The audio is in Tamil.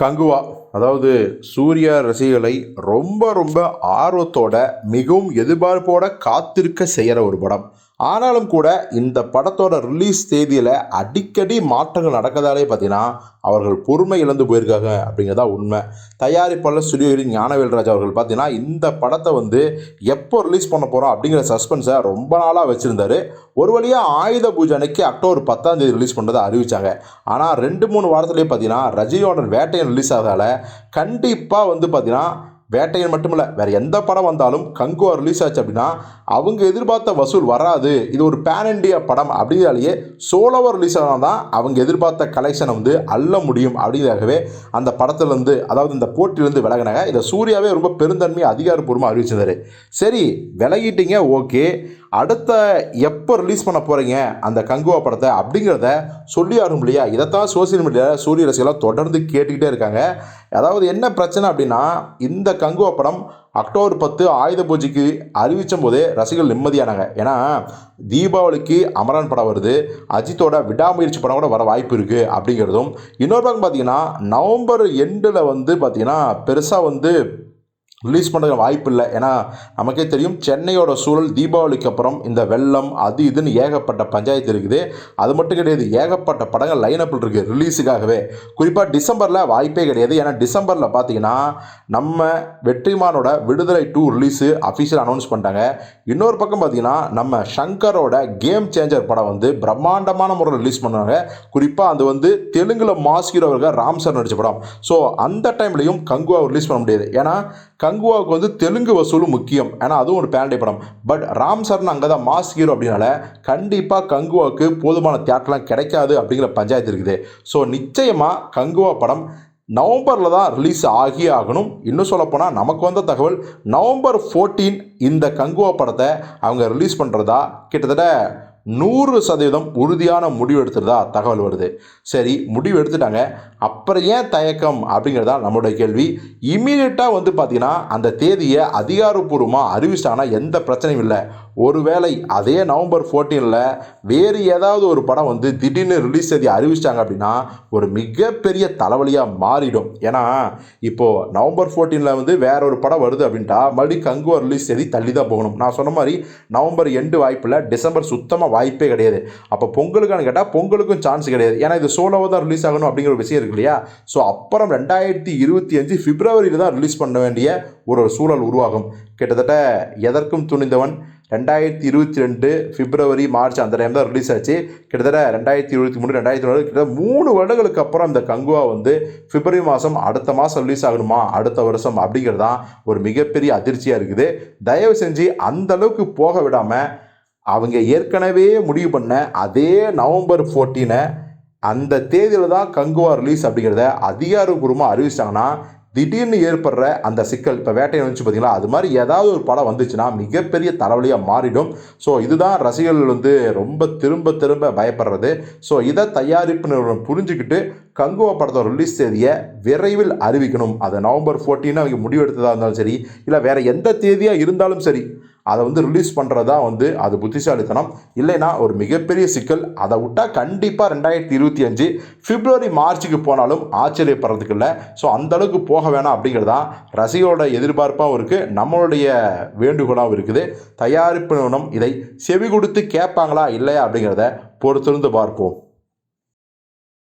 கங்குவா அதாவது சூர்யா ரசிகளை ரொம்ப ரொம்ப ஆர்வத்தோட மிகவும் எதிர்பார்ப்போட காத்திருக்க செய்கிற ஒரு படம். ஆனாலும் கூட இந்த படத்தோட ரிலீஸ் தேதியில் அடிக்கடி மாற்றங்கள் நடக்கிறதாலே பார்த்தீங்கன்னா அவர்கள் பொறுமை இழந்து போயிருக்காங்க அப்படிங்கிறதா உண்மை. தயாரிப்பாளர் ஸ்டுடியோகிரி ஞானவேல்ராஜ் அவர்கள் பார்த்தீங்கன்னா இந்த படத்தை வந்து எப்போ ரிலீஸ் பண்ண போகிறோம் அப்படிங்கிற சஸ்பென்ஸை ரொம்ப நாளாக வச்சுருந்தாரு. ஒரு வழியாக ஆயுத பூஜை அன்னைக்கு அக்டோபர் பத்தாம் தேதி ரிலீஸ் பண்ணுறதை அறிவித்தாங்க ஆனால் ரெண்டு மூணு வாரத்துலேயே பார்த்தீங்கன்னா ரஜினியோட வேட்டையன் ரிலீஸ் ஆகிறதால கண்டிப்பாக வந்து பார்த்தீங்கன்னா வேட்டையன் மட்டுமில்ல வேறு எந்த படம் வந்தாலும் கங்குவா ரிலீஸ் ஆச்சு அப்படின்னா அவங்க எதிர்பார்த்த வசூல் வராது. இது ஒரு பேன் இண்டியா படம் அப்படிங்கிறாலேயே சோலோவாக ரிலீஸ் ஆனால் தான் அவங்க எதிர்பார்த்த கலெக்ஷனை வந்து அள்ள முடியும் அப்படிங்கிறதாகவே அந்த படத்துலேருந்து அதாவது இந்த போட்டியிலேருந்து விலகினாங்க. இதை சூர்யாவே ரொம்ப பெருந்தன்மையை அதிகாரப்பூர்வமாக அறிவிச்சிருந்தாரு. சரி விலகிட்டீங்க ஓகே அடுத்த எப்போ ரிலீஸ் பண்ண போகிறீங்க அந்த கங்குவா படத்தை அப்படிங்கிறத சொல்லி ஆகணும் இல்லையா? இதைத்தான் சோசியல் மீடியாவில் சூரிய ரசிகர்களாக தொடர்ந்து கேட்டுக்கிட்டே இருக்காங்க. அதாவது என்ன பிரச்சனை அப்படின்னா இந்த கங்குவா படம் அக்டோபர் பத்து ஆயுத பூஜைக்கு அறிவித்த போதே ரசிகர்கள் நிம்மதியானாங்க. ஏன்னா தீபாவளிக்கு அமரன் படம் வருது. அஜித்தோட விடாமுயற்சி படம் கூட வர வாய்ப்பு இருக்குது அப்படிங்கிறதும். இன்னொரு பக்கம் பார்த்தீங்கன்னா நவம்பர் எண்டில் வந்து பார்த்திங்கன்னா பெருசாக வந்து ரிலீஸ் பண்ணுற வாய்ப்பு இல்லை ஏன்னா நமக்கே தெரியும் சென்னையோட சூழல் தீபாவளிக்கு அப்புறம் இந்த வெள்ளம் அது இதுன்னு ஏகப்பட்ட பஞ்சாயத்து இருக்குது. அது மட்டும் கிடையாது ஏகப்பட்ட படங்கள் லைனப்பில் இருக்குது ரிலீஸுக்காகவே குறிப்பாக டிசம்பரில் வாய்ப்பே கிடையாது. ஏன்னா டிசம்பரில் பார்த்தீங்கன்னா நம்ம வெற்றிமானோட விடுதலை டூ ரிலீஸு அஃபிஷியல் அனௌன்ஸ் பண்ணிட்டாங்க. இன்னொரு பக்கம் பார்த்தீங்கன்னா நம்ம ஷங்கரோட கேம் சேஞ்சர் படம் வந்து பிரம்மாண்டமான முறையில் ரிலீஸ் பண்ணுவாங்க குறிப்பாக அது வந்து தெலுங்கில் மாஸ் ஹீரோவர்கள் ராம் சார் நடித்த படம். ஸோ அந்த டைம்லையும் கங்குவா ரிலீஸ் பண்ண முடியாது. ஏன்னா கங்குவாவுக்கு வந்து தெலுங்கு வசூலும் முக்கியம். ஏன்னா அதுவும் ஒரு பேண்டே படம். பட் ராம் சரண் அங்கே தான் மாஸ் ஹீரோ அப்படின்னால கண்டிப்பாக கங்குவாவுக்கு போதுமான தியேட்டர்லாம் கிடைக்காது அப்படிங்கிற பஞ்சாயத்து இருக்குது. ஸோ நிச்சயமாக கங்குவா படம் நவம்பரில் தான் ரிலீஸ் ஆகியே ஆகணும். இன்னும் சொல்லப்போனால் நமக்கு வந்த தகவல் நவம்பர் ஃபோர்டீன் இந்த கங்குவா படத்தை அவங்க ரிலீஸ் பண்ணுறதா கிட்டத்தட்ட நூறு சதவீதம் உறுதியான முடிவு எடுத்துறதா தகவல் வருது. சரி முடிவு எடுத்துட்டாங்க. அப்புறம் ஏன் தயக்கம் அப்படிங்கிறதா நம்மளுடைய கேள்வி. இமீடியட்டாக வந்து பார்த்திங்கன்னா அந்த தேதியை அதிகாரப்பூர்வமாக அறிவிச்சிட்டாங்கன்னா எந்த பிரச்சனையும் இல்லை. ஒருவேளை அதே நவம்பர் ஃபோர்டீனில் வேறு ஏதாவது ஒரு படம் வந்து திடீர்னு ரிலீஸ் தேதி அறிவிச்சிட்டாங்க அப்படின்னா ஒரு மிகப்பெரிய தலைவலியாக மாறிடும். ஏன்னா இப்போது நவம்பர் ஃபோர்டீனில் வந்து வேற ஒரு படம் வருது அப்படின்ட்டா மறுபடியும் கங்குவா ரிலீஸ் தேதி தள்ளி தான் போகணும். நான் சொன்ன மாதிரி நவம்பர் எண்டு வாய்ப்பில் டிசம்பர் சுத்தமாக வாய்ப்பே கிடையாது. அப்போ பொங்கலுக்கான கேட்டால் பொங்கலுக்கும் சான்ஸ் கிடையாது. ஏன்னா இது சோலோவாக தான் ரிலீஸ் ஆகணும் அப்படிங்கிற ஒரு விஷயம் இருக்கு இல்லையா? ஸோ அப்புறம் ரெண்டாயிரத்தி இருபத்தி அஞ்சு பிப்ரவரியில் தான் ரிலீஸ் பண்ண வேண்டிய ஒரு சூழல் உருவாகும். கிட்டத்தட்ட எதற்கும் துணிந்தவன் ரெண்டாயிரத்தி இருபத்தி ரெண்டு பிப்ரவரி மார்ச் அந்த டைம் தான் ரிலீஸ் ஆச்சு. கிட்டத்தட்ட ரெண்டாயிரத்தி இருபத்தி மூணு ரெண்டாயிரத்தி ஒன்று கிட்டத்தட்ட மூணு வருடங்களுக்கு அப்புறம் இந்த கங்குவா வந்து பிப்ரவரி மாதம் அடுத்த மாதம் ரிலீஸ் ஆகணுமா அடுத்த வருஷம் அப்படிங்கிறது தான் ஒரு மிகப்பெரிய அதிர்ச்சியாக இருக்குது. தயவு செஞ்சு அந்த அளவுக்கு போக விடாமல் அவங்க ஏற்கனவே முடிவு பண்ண அதே நவம்பர் ஃபோர்டீனை அந்த தேதியில் தான் கங்குவா ரிலீஸ் அப்படிங்கிறத அதிகாரப்பூர்வமாக அறிவிச்சிட்டாங்கன்னா திடீர்னு ஏற்படுற அந்த சிக்கல் இப்போ வேட்டையை வந்துச்சு பார்த்தீங்களா? அது மாதிரி ஏதாவது ஒரு படம் வந்துச்சுன்னா மிகப்பெரிய தலைவலியாக மாறிடும். ஸோ இதுதான் ரசிகர்கள் வந்து ரொம்ப திரும்ப திரும்ப பயப்படுறது. ஸோ இதை தயாரிப்பு நிறுவனம் புரிஞ்சுக்கிட்டு கங்குவா படத்தோட ரிலீஸ் தேதியை விரைவில் அறிவிக்கணும். அதை நவம்பர் ஃபோர்டீன் அவங்க முடிவெடுத்ததாக இருந்தாலும் சரி இல்லை வேறு எந்த தேதியாக இருந்தாலும் சரி அதை வந்து ரிலீஸ் பண்ணுறது தான் வந்து அது புத்திசாலித்தனம். இல்லைன்னா ஒரு மிகப்பெரிய சிக்கல். அதை விட்டால் கண்டிப்பாக ரெண்டாயிரத்தி இருபத்தி அஞ்சு பிப்ரவரி மார்ச்சுக்கு போனாலும் ஆச்சரியப்படுறதுக்கு இல்லை. ஸோ அந்தளவுக்கு போக வேணாம் அப்படிங்கிறது தான் ரசிகரோட எதிர்பார்ப்பாகவும் இருக்குது நம்மளுடைய வேண்டுகோளாகவும் இருக்குது. தயாரிப்பு நிறுவனம் இதை செவி கொடுத்து கேட்பாங்களா இல்லையா அப்படிங்கிறத பொறுத்திருந்து பார்ப்போம்.